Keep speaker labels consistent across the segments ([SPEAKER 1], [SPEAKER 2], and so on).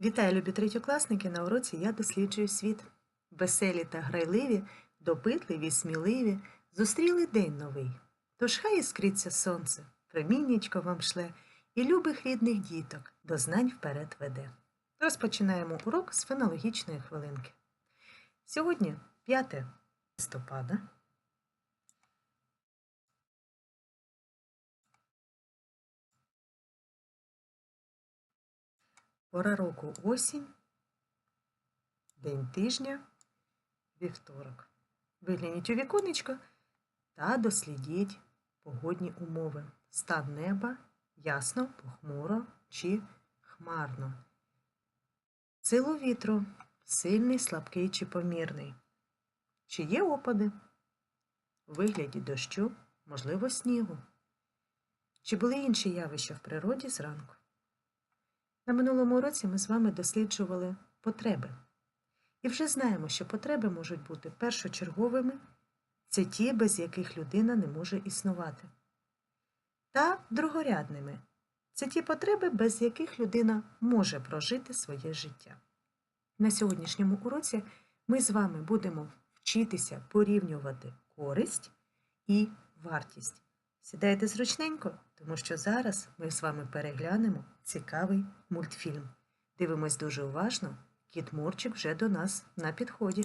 [SPEAKER 1] Вітаю, любі третьокласники! На уроці я досліджую світ. Веселі та грайливі, допитливі, сміливі, зустріли день новий. Тож хай іскриться сонце, проміннячко вам шле і любих рідних діток до знань вперед веде. Розпочинаємо урок з фенологічної хвилинки. Сьогодні 5 листопада. Пора року осінь, день тижня, вівторок. Вигляніть у віконечко та дослідіть погодні умови. Стан неба ясно, похмуро чи хмарно. Силу вітру сильний, слабкий чи помірний. Чи є опади? У вигляді дощу, можливо, снігу. Чи були інші явища в природі зранку? На минулому році ми з вами досліджували потреби. І вже знаємо, що потреби можуть бути першочерговими це ті, без яких людина не може існувати. Та другорядними це ті потреби, без яких людина може прожити своє життя. На сьогоднішньому уроці ми з вами будемо вчитися порівнювати користь і вартість. Сідайте зручненько, тому що зараз ми з вами переглянемо цікавий мультфільм. Дивимось дуже уважно. Кіт Мурчик вже до нас на підході.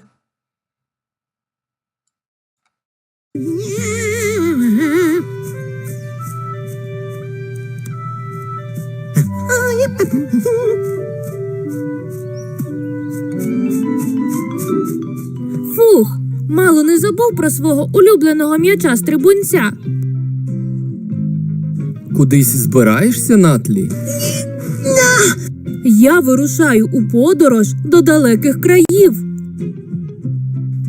[SPEAKER 2] Фух, мало не забув про свого улюбленого м'яча стрибунця.
[SPEAKER 3] Кудись збираєшся, Натлі?
[SPEAKER 2] Я вирушаю у подорож до далеких країв.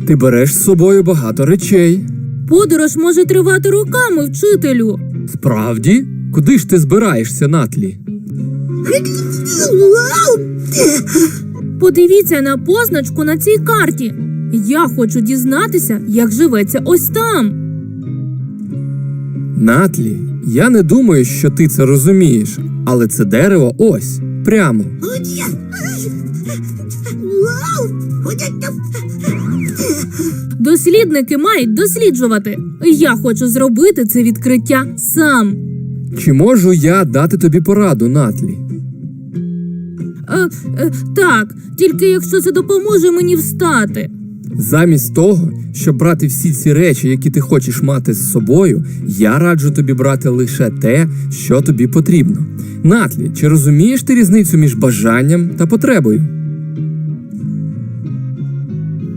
[SPEAKER 3] Ти береш з собою багато речей.
[SPEAKER 2] Подорож може тривати роками, вчителю.
[SPEAKER 3] Справді? Куди ж ти збираєшся, Натлі?
[SPEAKER 2] Подивіться на позначку на цій карті. Я хочу дізнатися, як живеться ось там.
[SPEAKER 3] Натлі, я не думаю, що ти це розумієш, але це дерево ось, прямо.
[SPEAKER 2] Дослідники мають досліджувати. Я хочу зробити це відкриття сам.
[SPEAKER 3] Чи можу я дати тобі пораду, Натлі?
[SPEAKER 2] Е, е, так, тільки якщо це допоможе мені встати.
[SPEAKER 3] Замість того, щоб брати всі ці речі, які ти хочеш мати з собою, я раджу тобі брати лише те, що тобі потрібно. Натлі, чи розумієш ти різницю між бажанням та потребою?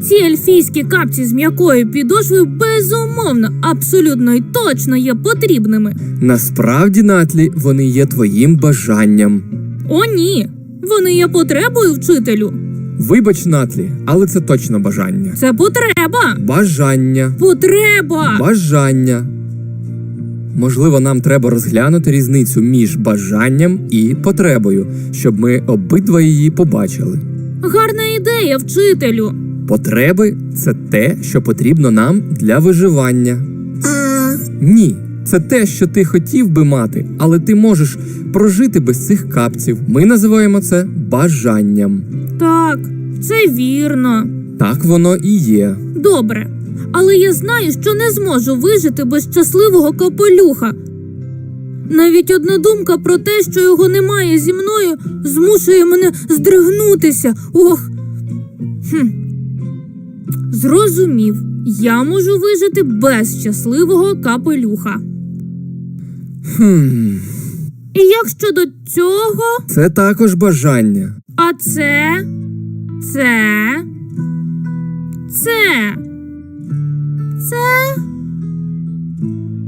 [SPEAKER 2] Ці ельфійські капці з м'якою підошвою безумовно, абсолютно і точно є потрібними.
[SPEAKER 3] Насправді, Натлі, вони є твоїм бажанням.
[SPEAKER 2] О, ні. Вони є потребою вчителю.
[SPEAKER 3] Вибач, Натлі, але це точно бажання.
[SPEAKER 2] Це потреба.
[SPEAKER 3] Бажання.
[SPEAKER 2] Потреба.
[SPEAKER 3] Бажання. Можливо, нам треба розглянути різницю між бажанням і потребою, щоб ми обидва її побачили.
[SPEAKER 2] Гарна ідея, вчителю.
[SPEAKER 3] Потреби це те, що потрібно нам для виживання. Ні, це те, що ти хотів би мати, але ти можеш прожити без цих капців. Ми називаємо це бажанням.
[SPEAKER 2] Так, це вірно.
[SPEAKER 3] Так воно і є.
[SPEAKER 2] Добре. Але я знаю, що не зможу вижити без щасливого капелюха. Навіть одна думка про те, що його немає зі мною, змушує мене здригнутися. Ох. Хм. Зрозумів, я можу вижити без щасливого капелюха.
[SPEAKER 3] Хм,
[SPEAKER 2] І як щодо цього,
[SPEAKER 3] це також бажання.
[SPEAKER 2] А це, це, це, це.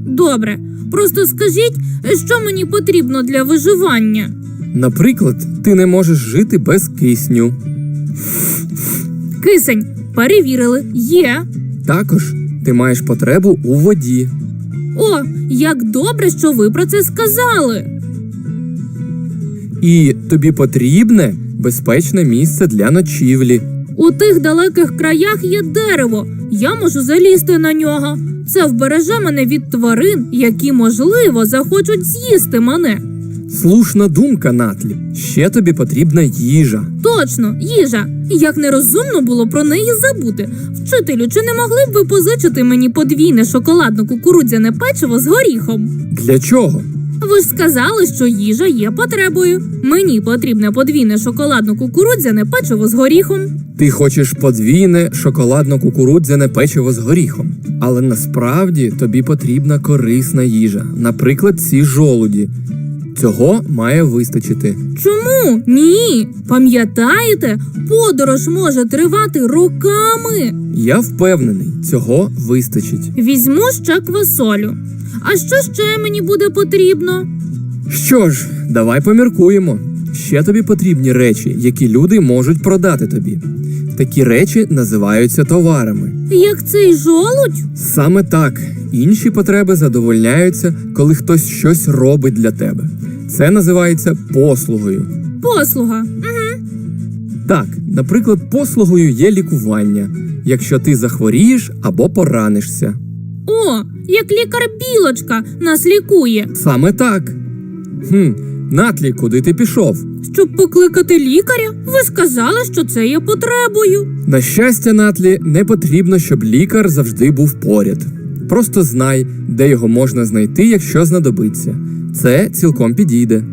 [SPEAKER 2] Добре. Просто скажіть, що мені потрібно для виживання.
[SPEAKER 3] Наприклад, ти не можеш жити без кисню.
[SPEAKER 2] Кисень, перевірили, є.
[SPEAKER 3] Також ти маєш потребу у воді.
[SPEAKER 2] О, як добре, що ви про це сказали.
[SPEAKER 3] І тобі потрібне безпечне місце для ночівлі.
[SPEAKER 2] У тих далеких краях є дерево. Я можу залізти на нього. Це вбереже мене від тварин, які, можливо, захочуть з'їсти мене.
[SPEAKER 3] Слушна думка, Натлі. Ще тобі потрібна їжа.
[SPEAKER 2] Точно, їжа. Як нерозумно було про неї забути. Вчителю, чи не могли б ви позичити мені подвійне шоколадно-кукурудзяне печиво з горіхом?
[SPEAKER 3] Для чого?
[SPEAKER 2] Ви ж сказали, що їжа є потребою. Мені потрібне подвійне шоколадно-кукурудзяне печиво з горіхом.
[SPEAKER 3] Ти хочеш подвійне шоколадно-кукурудзяне печиво з горіхом. Але насправді тобі потрібна корисна їжа, наприклад, ці жолуді. Цього має вистачити.
[SPEAKER 2] Чому? Ні. Пам'ятаєте, подорож може тривати роками.
[SPEAKER 3] Я впевнений, цього вистачить.
[SPEAKER 2] Візьму ще квасолю. А що ще мені буде потрібно?
[SPEAKER 3] Що ж, давай поміркуємо. Ще тобі потрібні речі, які люди можуть продати тобі. Такі речі називаються товарами.
[SPEAKER 2] Як цей жолудь?
[SPEAKER 3] Саме так, інші потреби задовольняються, коли хтось щось робить для тебе. Це називається послугою.
[SPEAKER 2] Послуга.
[SPEAKER 3] Так, наприклад, послугою є лікування, якщо ти захворієш або поранишся.
[SPEAKER 2] О, як лікар білочка нас лікує.
[SPEAKER 3] Саме так. Хм, Натлі, куди ти пішов?
[SPEAKER 2] Щоб покликати лікаря, ви сказали, що це є потребою.
[SPEAKER 3] На щастя, Натлі, не потрібно, щоб лікар завжди був поряд. Просто знай, де його можна знайти, якщо знадобиться. Це цілком підійде.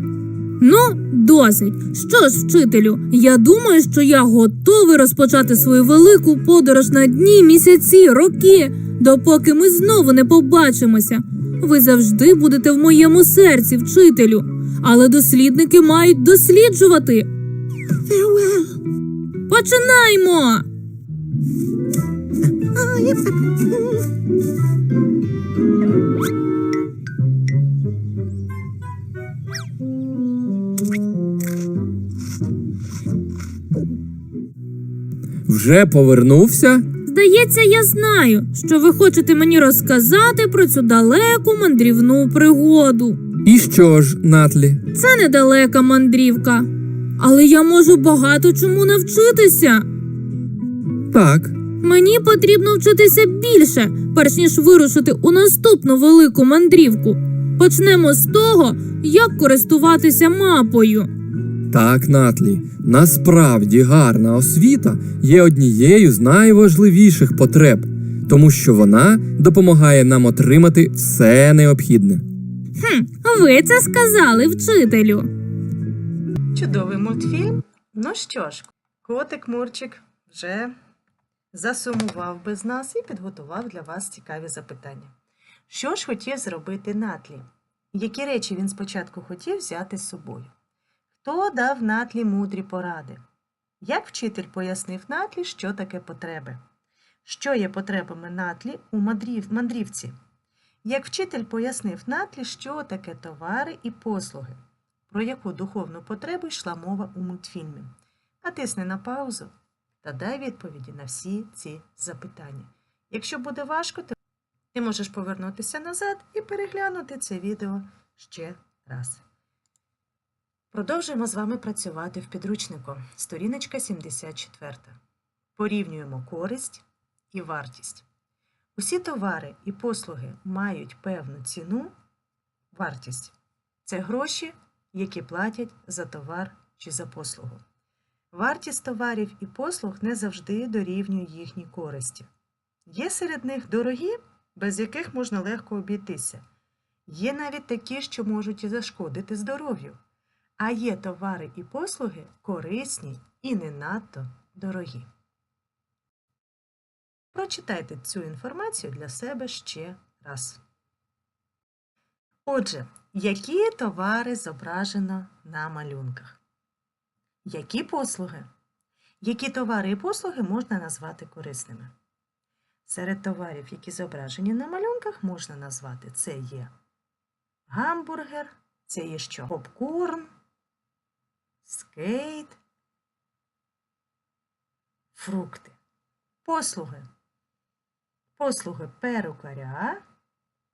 [SPEAKER 2] Ну, досить. Що ж, вчителю, я думаю, що я готовий розпочати свою велику подорож на дні, місяці, роки, допоки ми знову не побачимося. Ви завжди будете в моєму серці, вчителю. Але дослідники мають досліджувати. Починаймо!
[SPEAKER 3] Вже повернувся?
[SPEAKER 2] Здається, я знаю, що ви хочете мені розказати про цю далеку мандрівну пригоду.
[SPEAKER 3] І що ж, Натлі?
[SPEAKER 2] Це недалека мандрівка, але я можу багато чому навчитися.
[SPEAKER 3] Так,
[SPEAKER 2] Мені потрібно вчитися більше, перш ніж вирушити у наступну велику мандрівку. Почнемо з того, як користуватися мапою.
[SPEAKER 3] Так, Натлі. Насправді гарна освіта є однією з найважливіших потреб, тому що вона допомагає нам отримати все необхідне.
[SPEAKER 2] Хм, ви це сказали, вчителю.
[SPEAKER 1] Чудовий мультфільм. Ну що ж, котик Мурчик вже засумував без нас і підготував для вас цікаві запитання. Що ж хотів зробити Натлі? Які речі він спочатку хотів взяти з собою? Хто дав Натлі мудрі поради? Як вчитель пояснив Натлі, що таке потреби? Що є потребами Натлі у мандрівці? Як вчитель пояснив Натлі, що таке товари і послуги? Про яку духовну потребу йшла мова у мультфільмі? Натисни на паузу та дай відповіді на всі ці запитання. Якщо буде важко, ти можеш повернутися назад і переглянути це відео ще раз. Продовжуємо з вами працювати в підручнику. Сторіночка 74. Порівнюємо користь і вартість. Усі товари і послуги мають певну ціну, вартість. Це гроші, які платять за товар чи за послугу. Вартість товарів і послуг не завжди дорівнює їхній користі. Є серед них дорогі, без яких можна легко обійтися. Є навіть такі, що можуть і зашкодити здоров'ю. А є товари і послуги корисні і не надто дорогі. Прочитайте цю інформацію для себе ще раз. Отже, які товари зображено на малюнках? Які послуги? Які товари і послуги можна назвати корисними? Серед товарів, які зображені на малюнках, можна назвати це є гамбургер, це є що? Попкорн, скейт, фрукти. Послуги. Послуги перукаря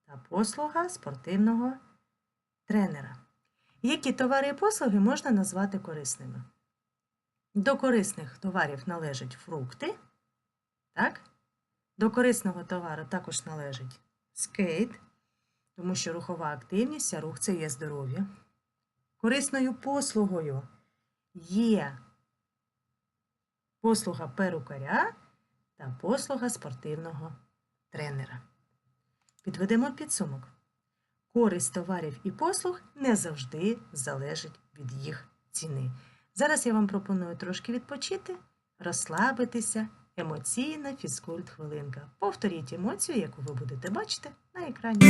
[SPEAKER 1] та послуга спортивного тренера. Які товари і послуги можна назвати корисними? До корисних товарів належать фрукти. Так? До корисного товару також належить скейт, тому що рухова активність, а рух це є здоров'я. Корисною послугою є послуга перукаря та послуга спортивного тренера. Підведемо підсумок. Користь товарів і послуг не завжди залежить від їх ціни. Зараз я вам пропоную трошки відпочити, розслабитися, емоційна фізкульт хвилинка. Повторіть емоцію, яку ви будете бачити на екрані.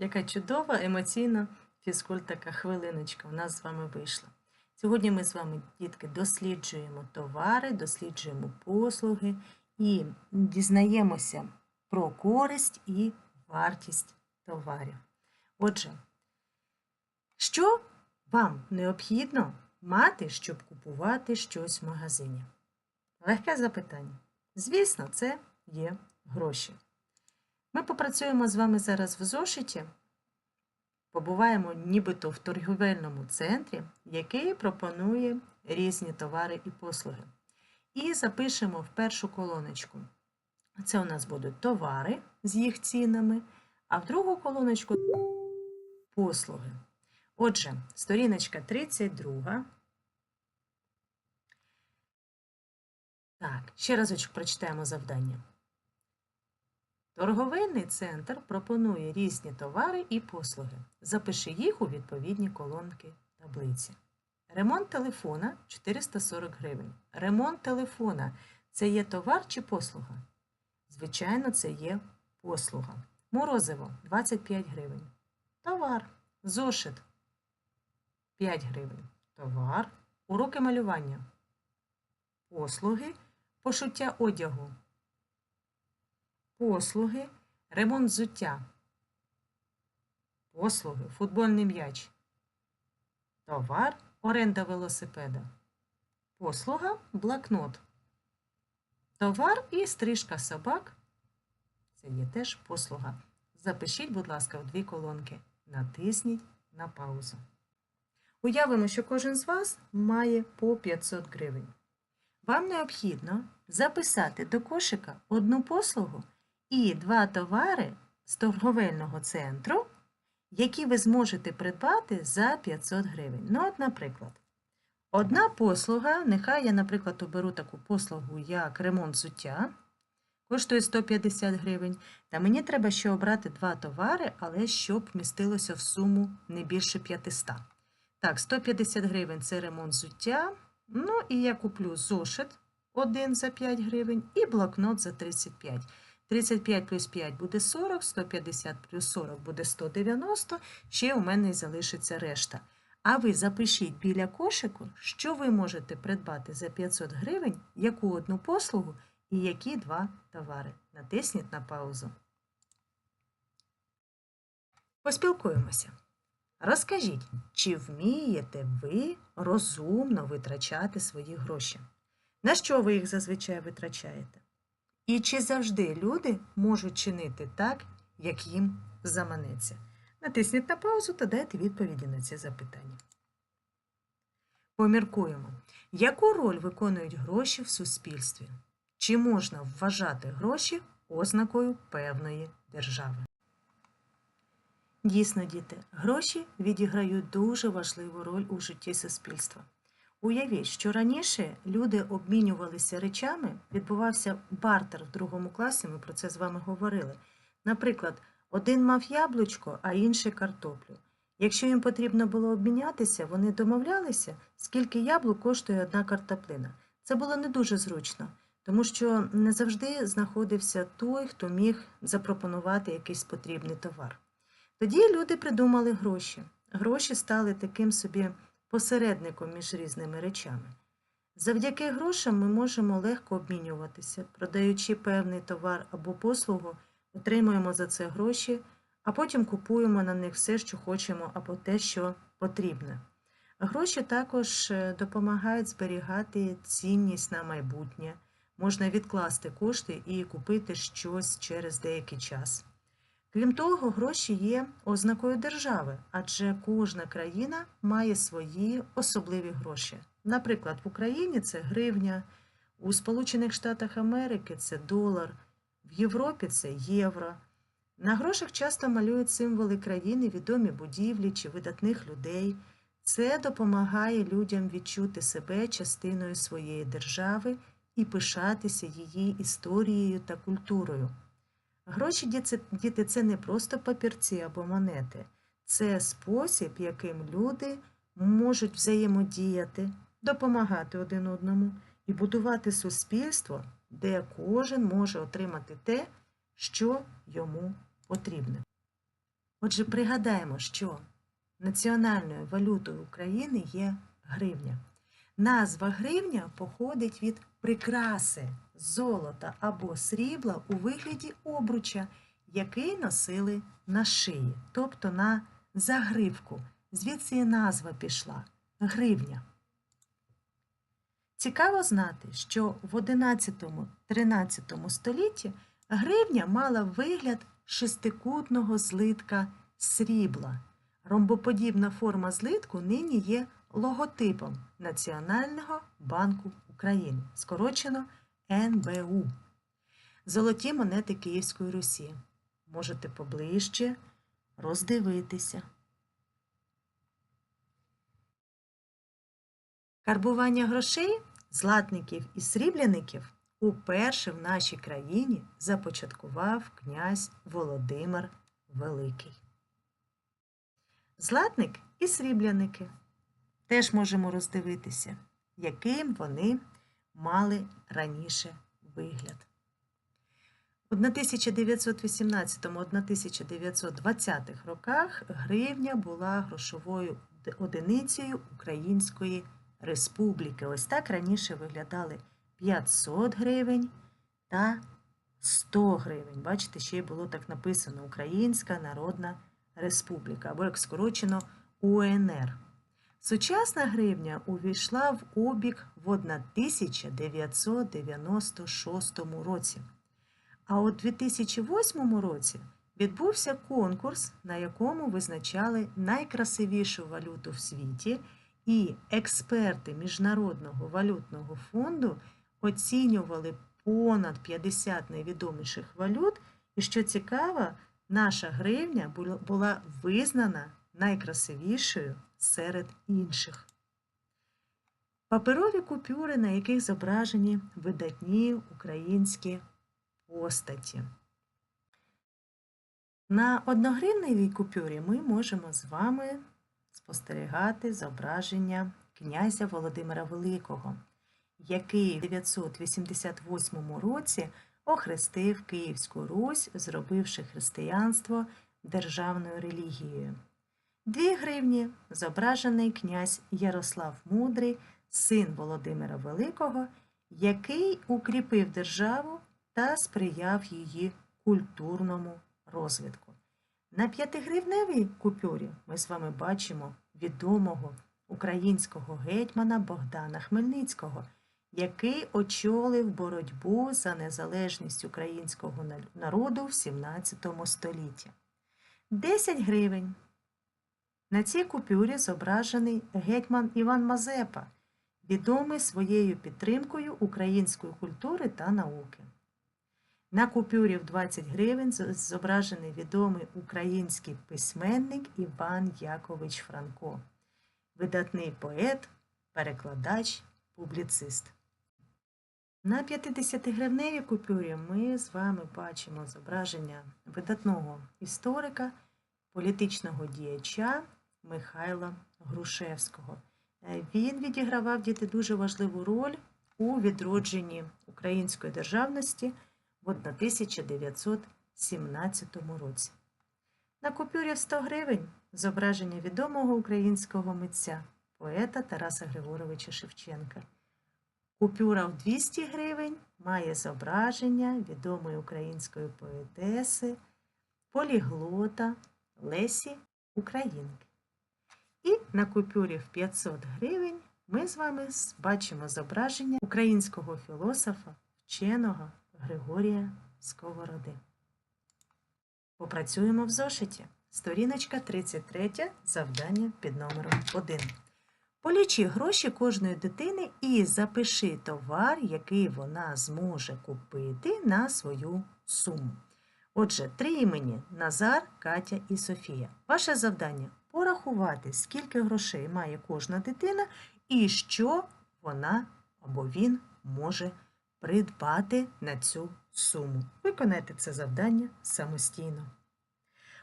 [SPEAKER 1] Яка чудова емоційна фізкульт така хвилиночка у нас з вами вийшла. Сьогодні ми з вами, дітки, досліджуємо товари, досліджуємо послуги і дізнаємося про користь і вартість товарів. Отже, що вам необхідно мати, щоб купувати щось в магазині? Легке запитання. Звісно, це є гроші. Ми попрацюємо з вами зараз в зошиті, побуваємо нібито в торгівельному центрі, який пропонує різні товари і послуги. І запишемо в першу колоночку. Це у нас будуть товари з їх цінами, а в другу колоночку послуги. Отже, сторіночка 32. Так, ще разочок прочитаємо завдання. Торговельний центр пропонує різні товари і послуги. Запиши їх у відповідні колонки таблиці. Ремонт телефона 440 гривень. Ремонт телефона це є товар чи послуга? Звичайно, це є послуга. Морозиво 25 гривень. Товар. Зошит 5 гривень. Товар. Уроки малювання. Послуги. Пошуття одягу послуги, ремонт взуття, послуги, футбольний м'яч, товар, оренда велосипеда, послуга, блокнот, товар і стрижка собак. Це є теж послуга. Запишіть, будь ласка, в дві колонки. Натисніть на паузу. Уявимо, що кожен з вас має по 500 гривень. Вам необхідно записати до кошика одну послугу і два товари з торговельного центру, які ви зможете придбати за 500 гривень. Ну, от, наприклад, одна послуга, нехай я, наприклад, оберу таку послугу, як ремонт взуття, коштує 150 гривень. Та мені треба ще обрати два товари, але щоб містилося в суму не більше 500. Так, 150 гривень це ремонт взуття. Ну, і я куплю зошит один за 5 гривень і блокнот за 35. 35 плюс 5 буде 40, 150 плюс 40 буде 190, ще у мене й залишиться решта. А ви запишіть біля кошику, що ви можете придбати за 500 гривень, яку одну послугу і які два товари. Натисніть на паузу. Поспілкуємося. Розкажіть, чи вмієте ви розумно витрачати свої гроші? На що ви їх зазвичай витрачаєте? І чи завжди люди можуть чинити так, як їм заманеться? Натисніть на паузу та дайте відповіді на ці запитання. Поміркуємо, яку роль виконують гроші в суспільстві? Чи можна вважати гроші ознакою певної держави? Дійсно, діти, гроші відіграють дуже важливу роль у житті суспільства. Уявіть, що раніше люди обмінювалися речами, відбувався бартер в другому класі, ми про це з вами говорили. Наприклад, один мав яблучко, а інший картоплю. Якщо їм потрібно було обмінятися, вони домовлялися, скільки яблук коштує одна картоплина. Це було не дуже зручно, тому що не завжди знаходився той, хто міг запропонувати якийсь потрібний товар. Тоді люди придумали гроші. Гроші стали таким собі посередником між різними речами. Завдяки грошам ми можемо легко обмінюватися, продаючи певний товар або послугу, отримуємо за це гроші, а потім купуємо на них все, що хочемо, або те, що потрібне. Гроші також е, допомагають зберігати цінність на майбутнє. Можна відкласти кошти і купити щось через деякий час. Крім того, гроші є ознакою держави, адже кожна країна має свої особливі гроші. Наприклад, в Україні це гривня, у Сполучених Штатах Америки це долар, в Європі це євро. На грошах часто малюють символи країни, відомі будівлі чи видатних людей. Це допомагає людям відчути себе частиною своєї держави і пишатися її історією та культурою. Гроші діти- це не просто папірці або монети, це спосіб, яким люди можуть взаємодіяти, допомагати один одному і будувати суспільство, де кожен може отримати те, що йому потрібне. Отже, пригадаємо, що національною валютою України є гривня. Назва гривня походить від прикраси золота або срібла у вигляді обруча, який носили на шиї, тобто на загривку. Звідси і назва пішла гривня. Цікаво знати, що в 11-13 столітті гривня мала вигляд шестикутного злитка срібла. Ромбоподібна форма злитку нині є логотипом Національного банку України, скорочено НБУ. Золоті монети Київської Русі. Можете поближче роздивитися. Карбування грошей, златників і срібляників уперше в нашій країні започаткував князь Володимир Великий. Златник і срібляники теж можемо роздивитися, яким вони мали раніше вигляд. У 1918-1920 роках гривня була грошовою одиницею Української Республіки. Ось так раніше виглядали 500 гривень та 100 гривень. Бачите, ще й було так написано Українська Народна Республіка, або як скорочено УНР. Сучасна гривня увійшла в обіг в 1996 році. А у 2008 році відбувся конкурс, на якому визначали найкрасивішу валюту в світі, і експерти Міжнародного валютного фонду оцінювали понад 50 найвідоміших валют. І що цікаво, наша гривня була- визнана найкрасивішою серед інших. Паперові купюри, на яких зображені видатні українські постаті. На одногривневій купюрі ми можемо з вами спостерігати зображення князя Володимира Великого, який в 988 році охрестив Київську Русь, зробивши християнство державною релігією. Дві гривні зображений князь Ярослав Мудрий, син Володимира Великого, який укріпив державу та сприяв її культурному розвитку. На п'ятигривневій купюрі ми з вами бачимо відомого українського гетьмана Богдана Хмельницького, який очолив боротьбу за незалежність українського народу в 17 столітті. 10 гривень. На цій купюрі зображений гетьман Іван Мазепа, відомий своєю підтримкою української культури та науки. На купюрі в 20 гривень зображений відомий український письменник Іван Якович Франко, видатний поет, перекладач, публіцист. На 50-гривневій купюрі ми з вами бачимо зображення видатного історика, політичного діяча Михайла Грушевського. Е, Він відігравав діти дуже важливу роль у відродженні української державності в 1917 році. На купюрі в 100 гривень зображення відомого українського митця, поета Тараса Григоровича Шевченка. Купюра в 200 гривень має зображення відомої української поетеси, поліглота Лесі Українки. І на купюрі в 500 гривень ми з вами бачимо зображення українського філософа, вченого Григорія Сковороди. Попрацюємо в зошиті. Сторіночка 33, завдання під номером 1. Полічи гроші кожної дитини і запиши товар, який вона зможе купити на свою суму. Отже, три імені Назар, Катя і Софія. Ваше завдання порахувати, скільки грошей має кожна дитина і що вона або він може придбати на цю суму. Виконайте це завдання самостійно.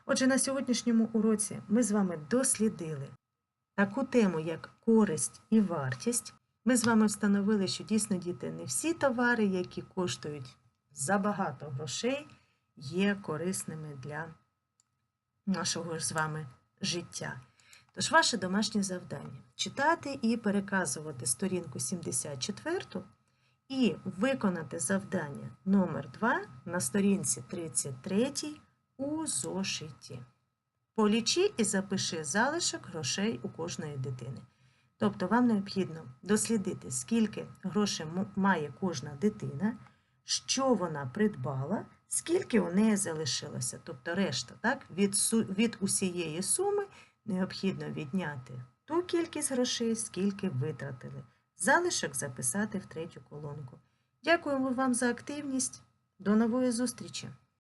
[SPEAKER 1] Отже, на сьогоднішньому уроці ми з вами дослідили таку тему, як користь і вартість. Ми з вами встановили, що дійсно діти не всі товари, які коштують забагато грошей, є корисними для нашого ж з вами життя. Тож ваше домашнє завдання читати і переказувати сторінку 74 і виконати завдання номер 2 на сторінці 33 у зошиті. Полічи і запиши залишок грошей у кожної дитини. Тобто вам необхідно дослідити, скільки грошей має кожна дитина, що вона придбала, скільки у неї залишилося. Тобто решта, так? Від, від усієї суми необхідно відняти ту кількість грошей, скільки витратили. Залишок записати в третю колонку. Дякуємо вам за активність. До нової зустрічі!